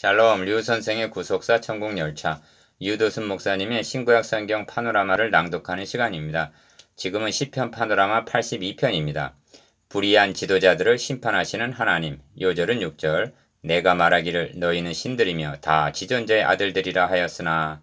샬롬 류 선생의 구속사 천국 열차 유도순 목사님의 신구약 성경 파노라마를 낭독하는 시간입니다. 지금은 시편 파노라마 82편입니다. 불의한 지도자들을 심판하시는 하나님 요절은 6절 내가 말하기를 너희는 신들이며 다 지존자의 아들들이라 하였으나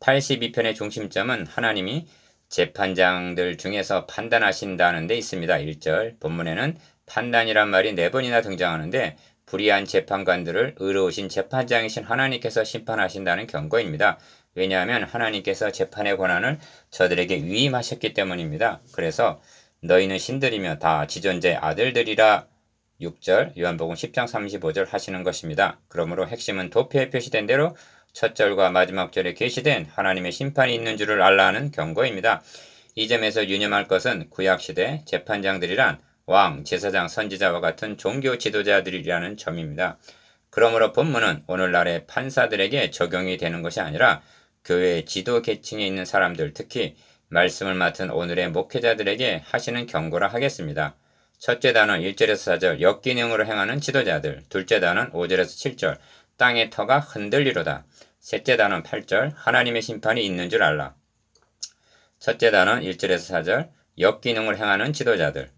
82편의 중심점은 하나님이 재판장들 중에서 판단하신다는 데 있습니다. 1절 본문에는 판단이란 말이 네 번이나 등장하는데 불의한 재판관들을 의로우신 재판장이신 하나님께서 심판하신다는 경고입니다. 왜냐하면 하나님께서 재판의 권한을 저들에게 위임하셨기 때문입니다. 그래서 너희는 신들이며 다 지존자의 아들들이라 6절 요한복음 10장 35절 하시는 것입니다. 그러므로 핵심은 도표에 표시된 대로 첫 절과 마지막 절에 계시된 하나님의 심판이 있는 줄을 알라 하는 경고입니다. 이 점에서 유념할 것은 구약시대 재판장들이란 왕, 제사장, 선지자와 같은 종교 지도자들이라는 점입니다. 그러므로 본문은 오늘날의 판사들에게 적용이 되는 것이 아니라 교회 지도 계층에 있는 사람들, 특히 말씀을 맡은 오늘의 목회자들에게 하시는 경고라 하겠습니다. 첫째 단어 1절에서 4절 역기능으로 행하는 지도자들, 둘째 단어 5절에서 7절 땅의 터가 흔들리로다. 셋째 단어 8절 하나님의 심판이 있는 줄 알라. 첫째 단어 1절에서 4절 역기능을 행하는 지도자들,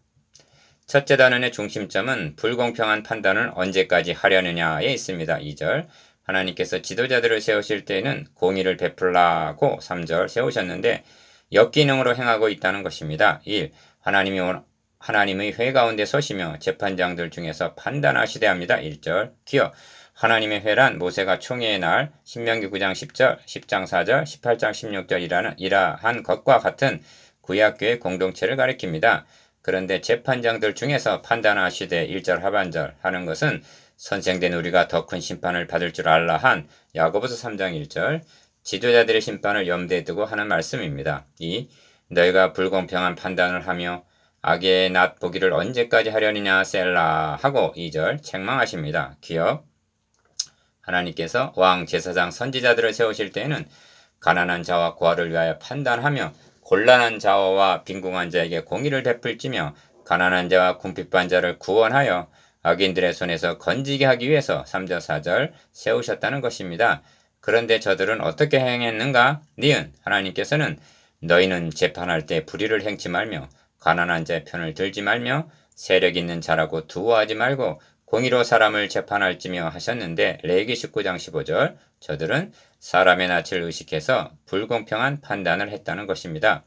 첫째 단원의 중심점은 불공평한 판단을 언제까지 하려느냐에 있습니다. 2절 하나님께서 지도자들을 세우실 때에는 공의를 베풀라고 3절 세우셨는데 역기능으로 행하고 있다는 것입니다. 1. 하나님이 하나님의 회 가운데 서시며 재판장들 중에서 판단하시되 합니다. 1절 기어 하나님의 회란 모세가 총회의 날 신명기 9장 10절, 10장 4절, 18장 16절이라는 이러한 것과 같은 구약교의 공동체를 가리킵니다. 그런데 재판장들 중에서 판단하시되 1절 하반절 하는 것은 선생된 우리가 더 큰 심판을 받을 줄 알라 한 야고보서 3장 1절 지도자들의 심판을 염두에 두고 하는 말씀입니다. 2. 너희가 불공평한 판단을 하며 악의 낫 보기를 언제까지 하려느냐 셀라 하고 2절 책망하십니다. 기억 하나님께서 왕, 제사장, 선지자들을 세우실 때에는 가난한 자와 고아를 위하여 판단하며 곤란한 자와 빈궁한 자에게 공의를 베풀지며 가난한 자와 궁핍한 자를 구원하여 악인들의 손에서 건지게 하기 위해서 3절 4절 세우셨다는 것입니다. 그런데 저들은 어떻게 행했는가? 니은 하나님께서는 너희는 재판할 때 불의를 행치 말며 가난한 자의 편을 들지 말며 세력 있는 자라고 두어하지 말고 공의로 사람을 재판할지며 하셨는데 레기 19장 15절 저들은 사람의 낯을 의식해서 불공평한 판단을 했다는 것입니다.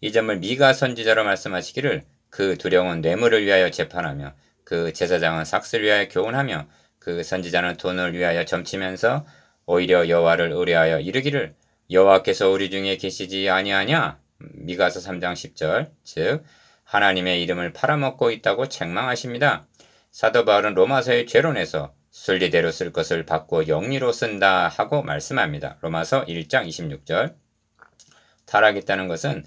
이 점을 미가 선지자로 말씀하시기를 그 두려운 뇌물을 위하여 재판하며 그 제사장은 삭스를 위하여 교훈하며 그 선지자는 돈을 위하여 점치면서 오히려 여호와를 의뢰하여 이르기를 여호와께서 우리 중에 계시지 아니하냐 미가서 3장 10절 즉 하나님의 이름을 팔아먹고 있다고 책망하십니다. 사도 바울은 로마서의 죄론에서 순리대로 쓸 것을 바꿔 영리로 쓴다 하고 말씀합니다. 로마서 1장 26절 타락했다는 것은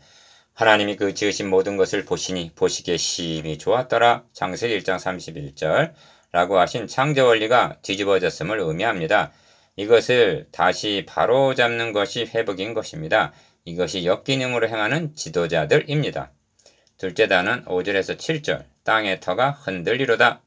하나님이 그 지으신 모든 것을 보시니 보시기에 심히 좋았더라. 장세 1장 31절 라고 하신 창조 원리가 뒤집어졌음을 의미합니다. 이것을 다시 바로 잡는 것이 회복인 것입니다. 이것이 역기능으로 행하는 지도자들입니다. 둘째 단은 5절에서 7절 땅의 터가 흔들리로다.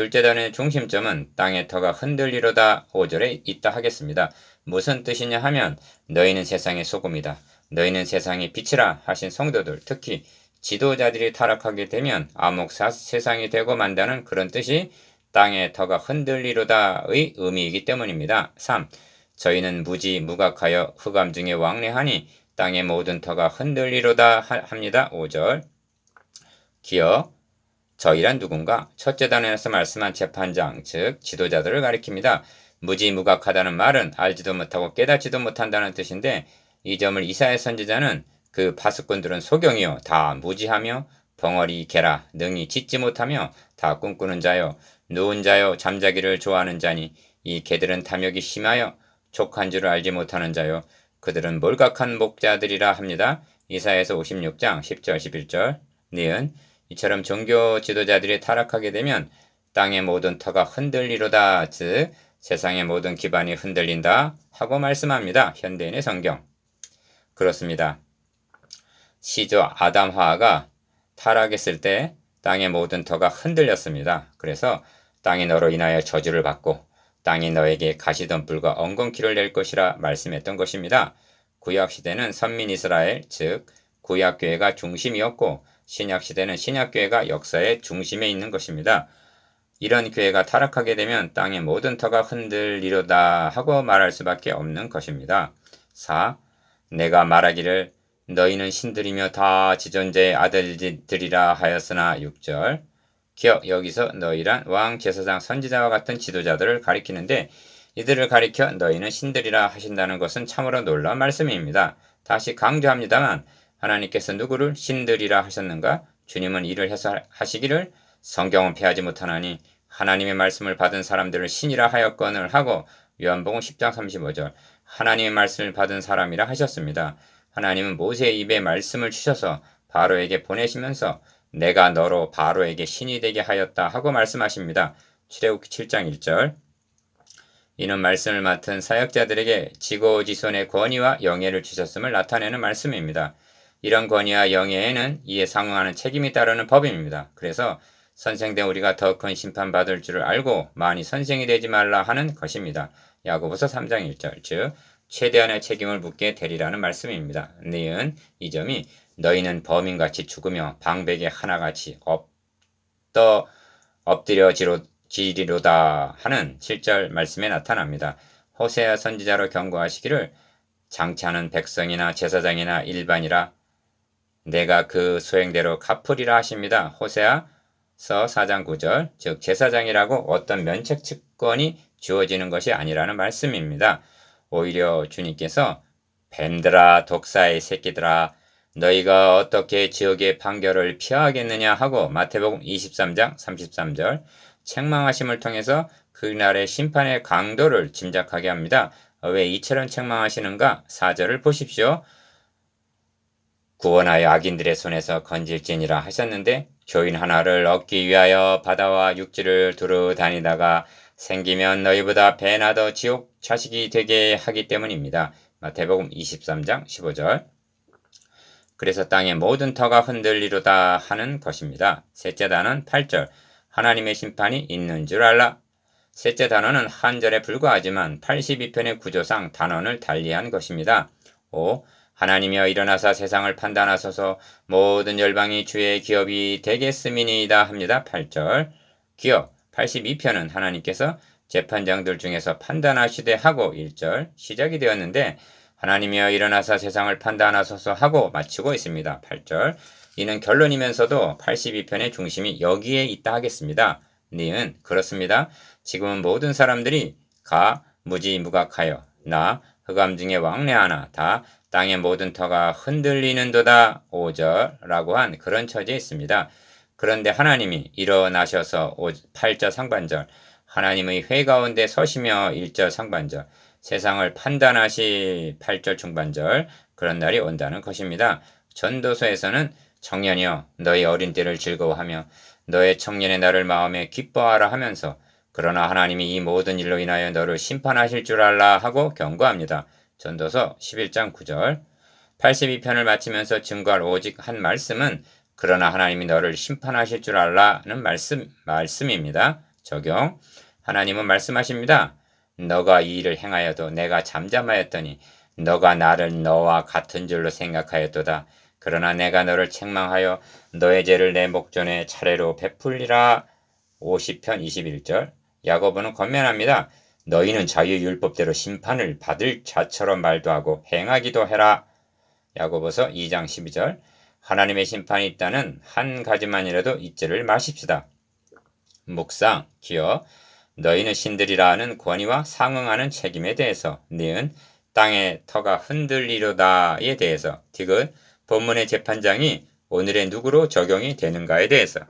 둘째 단의 중심점은 땅의 터가 흔들리로다 5절에 있다 하겠습니다. 무슨 뜻이냐 하면 너희는 세상의 소금이다. 너희는 세상의 빛이라 하신 성도들 특히 지도자들이 타락하게 되면 암흑사 세상이 되고 만다는 그런 뜻이 땅의 터가 흔들리로다의 의미이기 때문입니다. 3. 저희는 무지 무각하여 흑암 중에 왕래하니 땅의 모든 터가 흔들리로다 합니다. 5절 기어 저희란 누군가? 첫째 단에서 말씀한 재판장, 즉 지도자들을 가리킵니다. 무지무각하다는 말은 알지도 못하고 깨닫지도 못한다는 뜻인데 이 점을 이사의 선지자는 그 파수꾼들은 소경이요 다 무지하며 벙어리 개라 능히 짓지 못하며 다 꿈꾸는 자요 누운 자요 잠자기를 좋아하는 자니 이 개들은 탐욕이 심하여 족한 줄을 알지 못하는 자요 그들은 몰각한 목자들이라 합니다. 이사에서 56장 10절 11절 니은 이처럼 종교 지도자들이 타락하게 되면 땅의 모든 터가 흔들리로다 즉 세상의 모든 기반이 흔들린다 하고 말씀합니다. 현대인의 성경. 그렇습니다. 시조 아담화가 타락했을 때 땅의 모든 터가 흔들렸습니다. 그래서 땅이 너로 인하여 저주를 받고 땅이 너에게 가시덤불과 엉겅퀴를 낼 것이라 말씀했던 것입니다. 구약 시대는 선민 이스라엘 즉 구약 교회가 중심이었고 신약 시대는 신약 교회가 역사의 중심에 있는 것입니다. 이런 교회가 타락하게 되면 땅의 모든 터가 흔들리로다 하고 말할 수밖에 없는 것입니다. 4. 내가 말하기를 너희는 신들이며 다 지존자의 아들들이라 하였으나 6절 기억 여기서 너희란 왕 제사장 선지자와 같은 지도자들을 가리키는데 이들을 가리켜 너희는 신들이라 하신다는 것은 참으로 놀라운 말씀입니다. 다시 강조합니다만 하나님께서 누구를 신들이라 하셨는가? 주님은 이를 해서 하시기를 성경은 피하지 못하나니 하나님의 말씀을 받은 사람들을 신이라 하였건을 하고 요한복음 10장 35절 하나님의 말씀을 받은 사람이라 하셨습니다. 하나님은 모세의 입에 말씀을 주셔서 바로에게 보내시면서 내가 너로 바로에게 신이 되게 하였다 하고 말씀하십니다. 출애굽기 7장 1절 이는 말씀을 맡은 사역자들에게 지고지손의 권위와 영예를 주셨음을 나타내는 말씀입니다. 이런 권위와 영예에는 이에 상응하는 책임이 따르는 법입니다. 그래서 선생된 우리가 더 큰 심판받을 줄을 알고 많이 선생이 되지 말라 하는 것입니다. 야고보서 3장 1절 즉 최대한의 책임을 묻게 되리라는 말씀입니다. 니은 이 점이 너희는 범인같이 죽으며 방백의 하나같이 엎떠 엎드려지로 지리로다 하는 7절 말씀에 나타납니다. 호세아 선지자로 경고하시기를 장차는 백성이나 제사장이나 일반이라 내가 그 소행대로 갚으리라 하십니다. 호세아서 4장 9절 즉 제사장이라고 어떤 면책 특권이 주어지는 것이 아니라는 말씀입니다. 오히려 주님께서 뱀들아 독사의 새끼들아 너희가 어떻게 지역의 판결을 피하겠느냐 하고 마태복음 23장 33절 책망하심을 통해서 그날의 심판의 강도를 짐작하게 합니다. 왜 이처럼 책망하시는가? 4절을 보십시오. 구원하여 악인들의 손에서 건질지니라 하셨는데 교인 하나를 얻기 위하여 바다와 육지를 두루 다니다가 생기면 너희보다 배나 더 지옥 자식이 되게 하기 때문입니다. 마태복음 23장 15절 그래서 땅의 모든 터가 흔들리로다 하는 것입니다. 셋째 단은 8절 하나님의 심판이 있는 줄 알라. 셋째 단어는 한 절에 불과하지만 82편의 구조상 단원을 달리한 것입니다. 5. 하나님이여 일어나사 세상을 판단하소서 모든 열방이 주의 기업이 되겠음이니이다 합니다. 8절 기업 82편은 하나님께서 재판장들 중에서 판단하시되 하고 1절 시작이 되었는데 하나님이여 일어나사 세상을 판단하소서 하고 마치고 있습니다. 8절 이는 결론이면서도 82편의 중심이 여기에 있다 하겠습니다. 니은 그렇습니다. 지금은 모든 사람들이 가 무지무각하여 나 흑암 중에 왕래하나 다 땅의 모든 터가 흔들리는도다 5절라고 한 그런 처지에 있습니다. 그런데 하나님이 일어나셔서 8절 상반절 하나님의 회 가운데 서시며 1절 상반절 세상을 판단하시 8절 중반절 그런 날이 온다는 것입니다. 전도서에서는 청년이여 너희 어린 때를 즐거워하며 너의 청년의 날을 마음에 기뻐하라 하면서 그러나 하나님이 이 모든 일로 인하여 너를 심판하실 줄 알라 하고 경고합니다. 전도서 11장 9절 82편을 마치면서 증거할 오직 한 말씀은 그러나 하나님이 너를 심판하실 줄 알라는 말씀, 말씀입니다. 적용. 하나님은 말씀하십니다. 너가 이 일을 행하여도 내가 잠잠하였더니 너가 나를 너와 같은 줄로 생각하였도다. 그러나 내가 너를 책망하여 너의 죄를 내 목전에 차례로 베풀리라. 50편 21절 야고보는 권면합니다. 너희는 자유의 율법대로 심판을 받을 자처럼 말도 하고 행하기도 해라. 야고보서 2장 12절 하나님의 심판이 있다는 한 가지만이라도 잊지를 마십시다. 묵상, 기어, 너희는 신들이라 하는 권위와 상응하는 책임에 대해서 니은 땅의 터가 흔들리로다에 대해서 디귿 본문의 재판장이 오늘의 누구로 적용이 되는가에 대해서